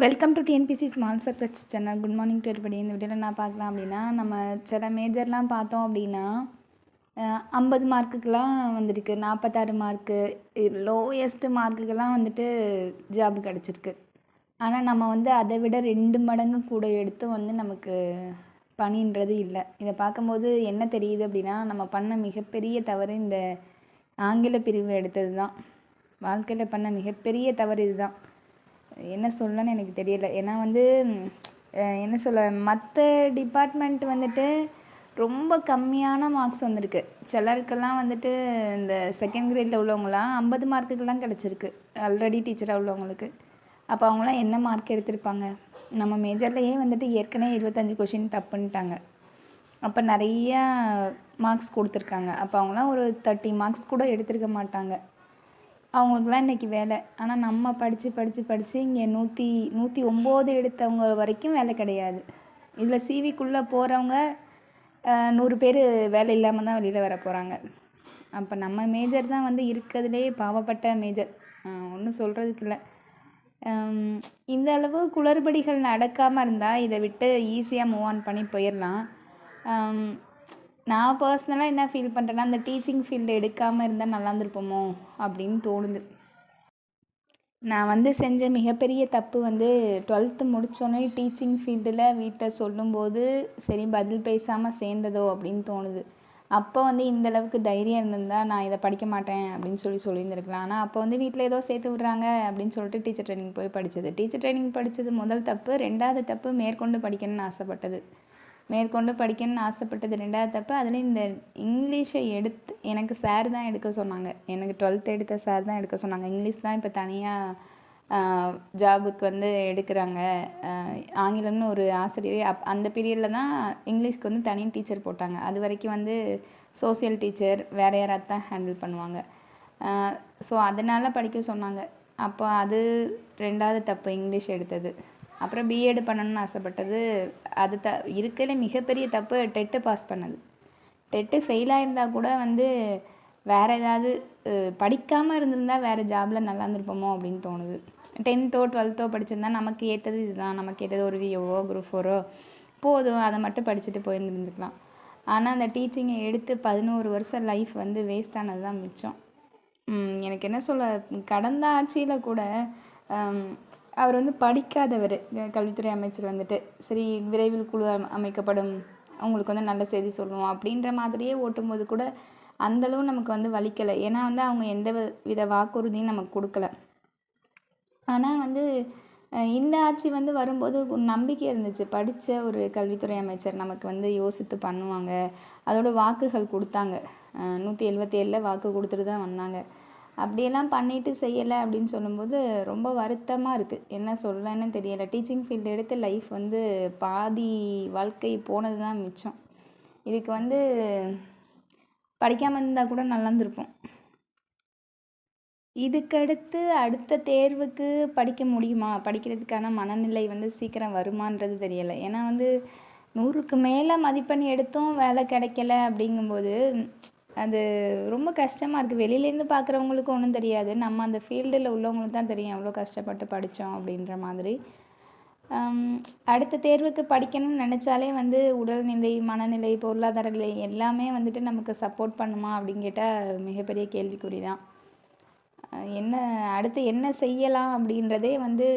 Welcome to TNPSC small circuits channel good morning to everybody. இந்த வீடியோவில் நான் பார்க்கலாம் அப்படின்னா நம்ம சில மேஜர்லாம் பார்த்தோம் அப்படின்னா ஐம்பது மார்க்குக்கெலாம் வந்துருக்கு நாற்பத்தாறு மார்க்கு லோயஸ்ட் மார்க்குக்கெல்லாம் வந்துட்டு ஜாப் கிடச்சிருக்கு. ஆனால் நம்ம வந்து அதை விட ரெண்டு மடங்கு கூட எடுத்து வந்து நமக்கு பணின்றது இல்லை. இதை பார்க்கும்போது என்ன தெரியுது அப்படின்னா நம்ம பண்ண மிகப்பெரிய தவறு இந்த ஆங்கில பிரிவு எடுத்தது தான் வாழ்க்கையில் பண்ண மிகப்பெரிய தவறு இதுதான். என்ன சொல்லணும்னு எனக்கு தெரியல. ஏன்னா வந்து என்ன சொல்ல மற்ற டிபார்ட்மெண்ட் வந்துட்டு ரொம்ப கம்மியான மார்க்ஸ் வந்திருக்கு. சிலருக்கெல்லாம் வந்துட்டு இந்த செகண்ட் கிரேடில் உள்ளவங்களாம் ஐம்பது மார்க்குக்கெல்லாம் கிடச்சிருக்கு. ஆல்ரெடி டீச்சராக உள்ளவங்களுக்கு. அப்போ அவங்களாம் என்ன மார்க் எடுத்திருப்பாங்க? நம்ம மேஜர்லேயே வந்துட்டு ஏற்கனவே இருபத்தஞ்சி கொஷின் தப்புன்ட்டாங்க. அப்போ நிறையா மார்க்ஸ் கொடுத்துருக்காங்க. அப்போ அவங்களாம் ஒரு தேர்ட்டி மார்க்ஸ் கூட எடுத்திருக்க மாட்டாங்க. அவங்களுக்குலாம் இன்றைக்கி வேலை. ஆனால் நம்ம படித்து படித்து படித்து இங்கே நூற்றி நூற்றி ஒம்பது எடுத்தவங்க வரைக்கும் வேலை கிடையாது. இதில் சிவிக்குள்ளே போகிறவங்க நூறு பேர் வேலை இல்லாமல் தான் வெளியில் வர போகிறாங்க அப்போ நம்ம மேஜர் தான் வந்து இருக்கிறதுலே பாவப்பட்ட மேஜர் ஒன்றும் சொல்கிறதுக்கு இல்லை. இந்த அளவு குளறுபடிகள் நடக்காமல் இருந்தால் இதை விட்டு ஈஸியாக மூவ் ஆன் பண்ணி போயிடலாம். நான் பர்சனலாக என்ன ஃபீல் பண்ணுறேன்னா அந்த டீச்சிங் ஃபீல்டு எடுக்காமல் இருந்தால் நல்லா இருந்திருப்போமோ அப்படின்னு தோணுது. நான் வந்து செஞ்ச மிகப்பெரிய தப்பு வந்து டுவெல்த்து முடித்தோடனே டீச்சிங் ஃபீல்டில் வீட்டை சொல்லும்போது சரி பதில் பேசாமல் சேர்ந்ததோ அப்படின்னு தோணுது. அப்போ வந்து இந்த அளவுக்கு தைரியம் இருந்திருந்தால் நான் இதை படிக்க மாட்டேன் அப்படின்னு சொல்லி சொல்லியிருந்திருக்கலாம். ஆனால் அப்போ வந்து வீட்டில் ஏதோ சேர்த்து விட்றாங்க அப்படின்னு சொல்லிட்டு டீச்சர் ட்ரைனிங் போய் படித்தது டீச்சர் ட்ரைனிங் படித்தது முதல் தப்பு. ரெண்டாவது தப்பு மேற்கொண்டு படிக்கணும்னு ஆசைப்பட்டது. மேற்கொண்டு படிக்கணும்னு ஆசைப்பட்டது ரெண்டாவது தப்பு. அதில் இந்த இங்கிலீஷை எடுத்து எனக்கு சார் தான் எடுக்க சொன்னாங்க. எனக்கு டுவெல்த் எடுத்த சார் தான் எடுக்க சொன்னாங்க. இங்கிலீஷ் தான் இப்போ தனியாக ஜாபுக்கு வந்து எடுக்கிறாங்க. ஆங்கிலம்னு ஒரு ஆசிரியர். அப் அந்த பீரியடில் தான் இங்கிலீஷ்க்கு வந்து தனி டீச்சர் போட்டாங்க. அது வரைக்கும் வந்து சோசியல் டீச்சர் வேறு யாராவது தான் ஹேண்டில் பண்ணுவாங்க. ஸோ அதனால் படிக்க சொன்னாங்க. அப்போ அது ரெண்டாவது தப்பு இங்கிலீஷ் எடுத்தது. அப்புறம் பிஎட் பண்ணணும்னு ஆசைப்பட்டது. அது த இருக்கிறதுல மிகப்பெரிய தப்பு டெட்டு பாஸ் பண்ணது. டெட்டு ஃபெயில் ஆயிருந்தா கூட வந்து வேறு ஏதாவது படிக்காமல் இருந்திருந்தா வேறு ஜாபில் நல்லா இருந்திருப்போமோ அப்படின்னு தோணுது. டென்த்தோ டுவெல்த்தோ படிச்சிருந்தா நமக்கு ஏற்றது இதுதான். நமக்கு ஏற்றது ஒரு விஓவோ குரூப் ஃபோரோ போதும். அதை மட்டும் படிச்சுட்டு போயிருந்துருந்துக்கலாம் ஆனால் அந்த டீச்சிங்கை எடுத்து பதினோரு வருஷம் லைஃப் வந்து வேஸ்ட் ஆனது தான் மிச்சம் எனக்கு என்ன சொல்ல கடந்த ஆட்சியில் கூட அவர் வந்து படிக்காதவர். கல்வித்துறை அமைச்சர் வந்துட்டு சரி விரைவில் குழு அமைக்கப்படும் அவங்களுக்கு வந்து நல்ல செய்தி சொல்லணும் அப்படின்ற மாதிரியே ஓட்டும்போது கூட அந்தளவு நமக்கு வந்து வலிக்கலை. ஏன்னா வந்து அவங்க எந்த வித வாக்குறுதியும் நமக்கு கொடுக்கல. ஆனால் வந்து இந்த ஆட்சி வந்து வரும்போது ஒரு நம்பிக்கை இருந்துச்சு. படித்த ஒரு கல்வித்துறை அமைச்சர் நமக்கு வந்து யோசித்து பண்ணுவாங்க. அதோட வாக்குகள் கொடுத்தாங்க. நூற்றி எழுபத்தி ஏழில் வாக்கு கொடுத்துட்டு தான் வந்தாங்க. அப்படியெல்லாம் பண்ணிட்டு செய்யலை அப்படின்னு சொல்லும்போது ரொம்ப வருத்தமாக இருக்குது என்ன சொல்லன்னு தெரியலை. டீச்சிங் ஃபீல்டு எடுத்து லைஃப் வந்து பாதி வாழ்க்கை போனது தான் மிச்சம். இதுக்கு வந்து படிக்காமல் இருந்தால் கூட நல்லா இருந்திருப்போம் இதுக்கடுத்து அடுத்த தேர்வுக்கு படிக்க முடியுமா? படிக்கிறதுக்கான மனநிலை வந்து சீக்கிரம் வருமான்றது தெரியலை. ஏன்னா வந்து நூறுக்கு மேலே மதிப்பெண் எடுத்தும் வேலை கிடைக்கல அப்படிங்கும்போது அது ரொம்ப கஷ்டமாக இருக்குது வெளியிலேருந்து பார்க்குறவங்களுக்கு ஒன்றும் தெரியாது. நம்ம அந்த ஃபீல்டில் உள்ளவங்களுக்கு தான் தெரியும். எவ்வளோ கஷ்டப்பட்டு படித்தோம் அப்படின்ற மாதிரி. அடுத்த தேர்வுக்கு படிக்கணும்னு நினச்சாலே வந்து உடல்நிலை மனநிலை பொருளாதார நிலை எல்லாமே வந்துட்டு நமக்கு சப்போர்ட் பண்ணுமா அப்படின்னு கேட்டால் மிகப்பெரிய கேள்விக்குறி தான். என்ன அடுத்து என்ன செய்யலாம் அப்படின்றதே வந்து